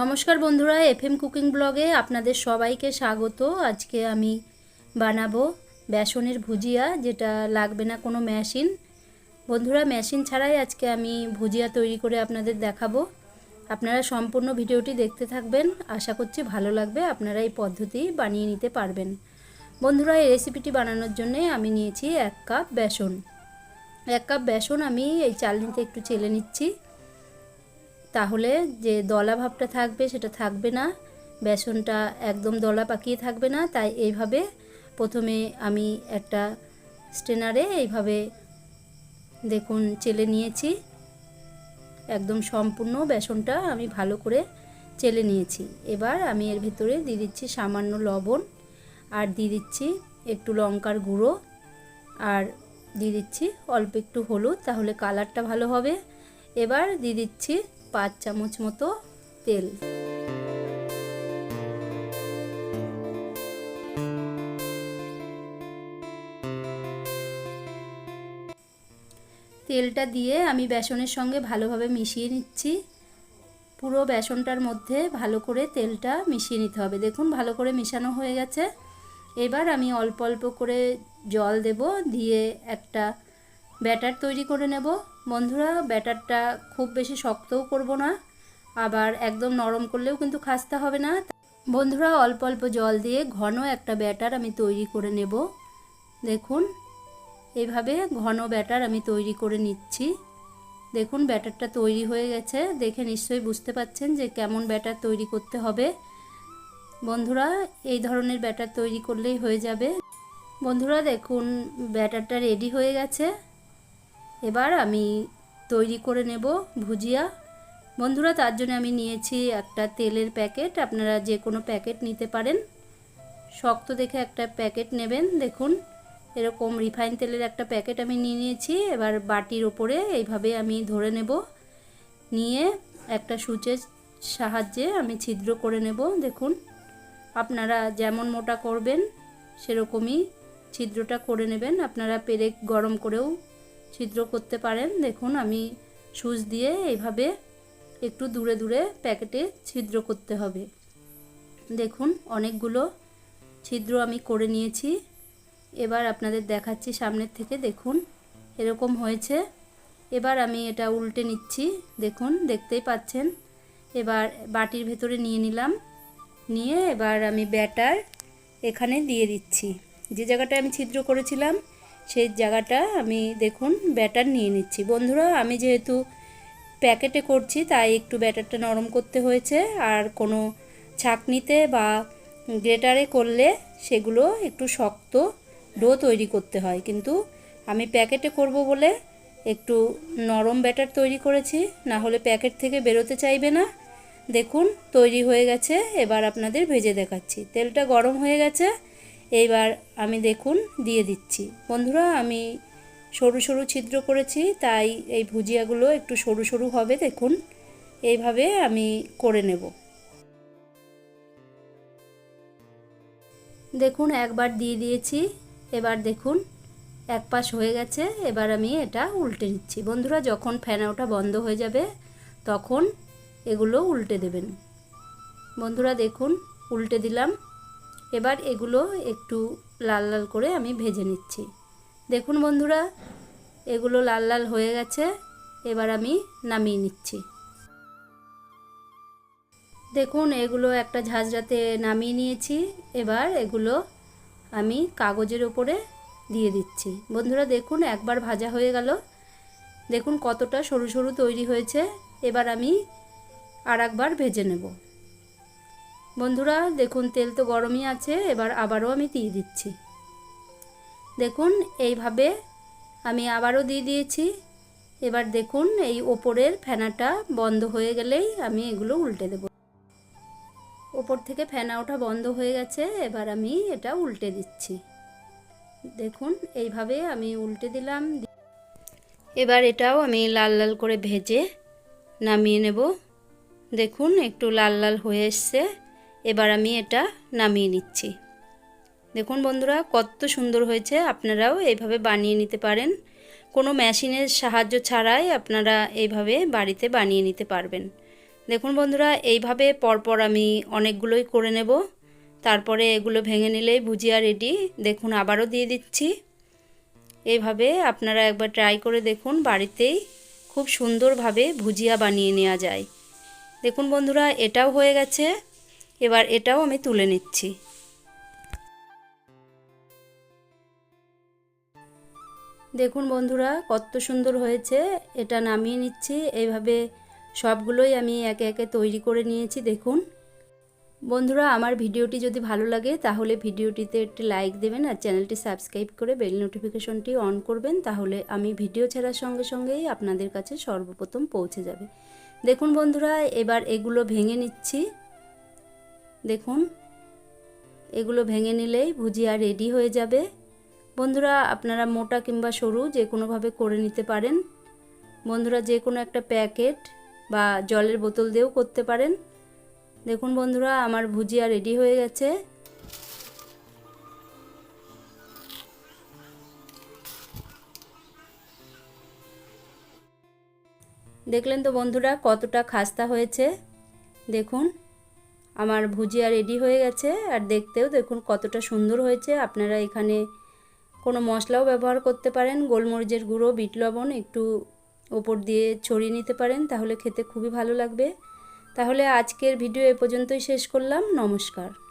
নমস্কার বন্ধুরা, FM cooking ব্লগে আপনাদের সবাইকে স্বাগত। আজকে আমি বানাবো বেসনের ভুজিয়া, যেটা লাগবে না কোনো মেশিন। বন্ধুরা, মেশিন ছাড়াই আজকে আমি ভুজিয়া তৈরি করে আপনাদের দেখাবো। আপনারা সম্পূর্ণ ভিডিওটি দেখতে থাকবেন। আশা করছি ভালো লাগবে, আপনারা এই পদ্ধতি বানিয়ে নিতে পারবেন। বন্ধুরা, এই রেসিপিটি বানানোর জন্য আমি নিয়েছি এক কাপ বেসন। এক কাপ বেসন আমি এই চালনিতে একটু চেলে নিচ্ছি। তাহলে যে দলা ভাবটা থাকবে সেটা থাকবে না। বেসনটা একদম দলা পাকিয়ে থাকবে না। তাই এইভাবে প্রথমে আমি একটা স্টেনারে এইভাবে দেখুন চেলে নিয়েছি। একদম সম্পূর্ণ বেসনটা আমি ভালো করে চেলে নিয়েছি। এবার আমি এর ভিতরে দিয়ে দিচ্ছি সামান্য লবণ আর দিয়ে দিচ্ছি একটু লঙ্কার গুঁড়ো আর দিয়ে দিচ্ছি অল্প একটু হলুদ, তাহলে কালারটা ভালো হবে। এবার দিয়ে দিচ্ছি পাঁচ চামচ মতো তেল। তেলটা দিয়ে আমি বেসনের সঙ্গে ভালোভাবে মিশিয়ে নিচ্ছি। পুরো বেসনটার মধ্যে ভালো করে তেলটা মিশিয়ে নিতে হবে। দেখুন, ভালো করে মেশানো হয়ে গেছে। এবার আমি অল্প অল্প করে জল দেব, দিয়ে একটা ব্যাটার তৈরি করে নেব। বন্ধুরা, ব্যাটারটা খুব বেশি শক্তও করব না, আবার একদম নরম করলেও কিন্তু খাস্তা হবে না। বন্ধুরা, অল্প অল্প জল দিয়ে ঘন একটা ব্যাটার আমি তৈরি করে নেব। দেখুন, এভাবে ঘন ব্যাটার আমি তৈরি করে নিচ্ছি। দেখুন, ব্যাটারটা তৈরি হয়ে গেছে। দেখে নিশ্চয়ই বুঝতে পাচ্ছেন যে কেমন ব্যাটার তৈরি করতে হবে। বন্ধুরা, এই ধরনের ব্যাটার তৈরি করলেই হয়ে যাবে। বন্ধুরা, দেখুন, ব্যাটারটা রেডি হয়ে গেছে। এবার আমি তৈরি করে নেব ভুজিয়া। বন্ধুরা, তার জন্য আমি নিয়েছি একটা তেলের প্যাকেট। আপনারা যে কোনো প্যাকেট নিতে পারেন। শক্ত দেখে একটা প্যাকেট নেবেন। দেখুন, এরকম রিফাইন তেলের একটা প্যাকেট আমি নিয়ে নিয়েছি। এবার বাটির ওপরে এইভাবে আমি ধরে নেব। নিয়ে একটা সূচের সাহায্যে আমি ছিদ্র করে নেব। দেখুন, আপনারা যেমন মোটা করবেন, সেরকমই ছিদ্রটা করে নেবেন। আপনারা পেরেক গরম করেও ছিদ্র করতে পারেন। দেখুন, আমি সুচ দিয়ে এইভাবে একটু দূরে দূরে প্যাকেটে ছিদ্র করতে হবে। দেখুন, অনেকগুলো ছিদ্র আমি করে নিয়েছি। এবার আপনাদের দেখাচ্ছি সামনের থেকে, দেখুন, এরকম হয়েছে। এবার আমি এটা উল্টে নিচ্ছি। দেখুন, দেখতেই পাচ্ছেন। এবার বাটির ভেতরে নিয়ে নিলাম। নিয়ে এবার আমি ব্যাটার এখানে দিয়ে দিচ্ছি। যে জায়গাটা আমি ছিদ্র করেছিলাম সেই জায়গাটা আমি দেখুন ব্যাটার নিয়ে নিচ্ছি। বন্ধুরা, আমি যেহেতু প্যাকেটে করছি, তাই একটু ব্যাটারটা নরম করতে হয়েছে। আর কোনো ছাকনিতে বা গ্রেটারে করলে সেগুলো একটু শক্ত ডো তৈরি করতে হয়। কিন্তু আমি প্যাকেটে করব বলে একটু নরম ব্যাটার তৈরি করেছি, না হলে প্যাকেট থেকে বেরোতে চাইবে না। দেখুন, তৈরি হয়ে গেছে। এবার আপনাদের ভেজে দেখাচ্ছি। তেলটা গরম হয়ে গেছে। এইবার আমি দেখুন দিয়ে দিচ্ছি। বন্ধুরা, আমি সরু সরু ছিদ্র করেছি, তাই এই ভুজিয়াগুলো একটু সরু সরু হবে, দেখুন। এইভাবে আমি করে নেব। দেখুন, একবার দিয়ে দিয়েছি, এবার দেখুন, এক পাশ হয়ে গেছে, এবার আমি এটা উল্টে নিচ্ছি। বন্ধুরা, যখন ফ্যানাওটা বন্ধ হয়ে যাবে, তখন এগুলো উল্টে দেবেন। বন্ধুরা, দেখুন, উল্টে দিলাম। এবার এগুলো একটু লাল লাল করে আমি ভেজে নিচ্ছি। দেখুন বন্ধুরা, এগুলো লাল লাল হয়ে গেছে, এবার আমি নামিয়ে নিচ্ছি। দেখুন, এগুলো একটা ঝাঁঝরাতে নামিয়ে নিয়েছি, এবার এগুলো আমি কাগজের ওপরে দিয়ে দিচ্ছি। বন্ধুরা, দেখুন, একবার ভাজা হয়ে গেল। দেখুন কতটা সরু সরু তৈরি হয়েছে, এবার আমি আর একবার ভেজে নেব। বন্ধুরা, দেখুন, তেল তো গরমই আছে, এবার আবারও আমি দিয়ে দিচ্ছি। দেখুন, এইভাবে আমি আবারও দিয়ে দিয়েছি। এবার দেখুন, এই ওপরের ফেনাটা বন্ধ হয়ে গেলেই আমি এগুলো উল্টে দেব। ওপর থেকে ফেনা ওঠা বন্ধ হয়ে গেছে, এবার আমি এটা উল্টে দিচ্ছি। দেখুন, এইভাবে আমি উল্টে দিলাম। এবার এটাও আমি লাল লাল করে ভেজে নামিয়ে নেব। দেখুন, একটু লাল লাল হয়ে এসছে। এবার আমি এটা নামিয়ে নিচ্ছি। দেখুন বন্ধুরা, কত সুন্দর হয়েছে। আপনারাও এইভাবে বানিয়ে নিতে পারেন। কোনো মেশিনের সাহায্য ছাড়াই আপনারা এইভাবে বাড়িতে বানিয়ে নিতে পারবেন। দেখুন বন্ধুরা, এইভাবে পরপর আমি অনেকগুলোই করে নেব। তারপরে এগুলো ভেঙে নিলেই ভুজিয়া রেডি দেখুন, আবারও দিয়ে দিচ্ছি। এইভাবে আপনারা একবার ট্রাই করে দেখুন, বাড়িতেই খুব সুন্দরভাবে ভুজিয়া বানিয়ে নেওয়া যায়। দেখুন বন্ধুরা, এটাও হয়ে গেছে। এবার এটাও আমি তুলে নিচ্ছি। দেখুন বন্ধুরা, কত সুন্দর হয়েছে। এটা নামিয়ে নিচ্ছি। এইভাবে সবগুলোই আমি একে একে তৈরি করে নিয়েছি, দেখুন। বন্ধুরা, আমার ভিডিওটি যদি ভালো লাগে, তাহলে ভিডিওটিতে একটি লাইক দেবেন আর চ্যানেলটি সাবস্ক্রাইব করে বেল নোটিফিকেশনটি অন করবেন, তাহলে আমি ভিডিও ছাড়ার সঙ্গে সঙ্গেই আপনাদের কাছে সর্বপ্রথম পৌঁছে যাবে। দেখুন বন্ধুরা, এবার এগুলো ভেঙে নিচ্ছি। দেখুন, এগুলো ভেঙে নিলেই ভুজিয়া রেডি হয়ে যাবে। বন্ধুরা, আপনারা মোটা কিংবা সরু যে কোনোভাবে করে নিতে পারেন। বন্ধুরা, যে কোনো একটা প্যাকেট বা জলের বোতল দিয়েও করতে পারেন। দেখুন বন্ধুরা, আমার ভুজিয়া রেডি হয়ে গেছে। দেখলেন তো বন্ধুরা, কতটা খাস্তা হয়েছে। দেখুন আমার ভুজিয়া রেডি হয়ে গেছে। আর দেখতেও দেখুন কতটা সুন্দর হয়েছে। আপনারা এখানে কোনো মশলাও ব্যবহার করতে পারেন। গোলমরিচের গুঁড়ো, বিট লবণ একটু ওপর দিয়ে ছড়িয়ে নিতে পারেন, তাহলে খেতে খুবই ভালো লাগবে। তাহলে আজকের ভিডিও এ পর্যন্তই শেষ করলাম। নমস্কার।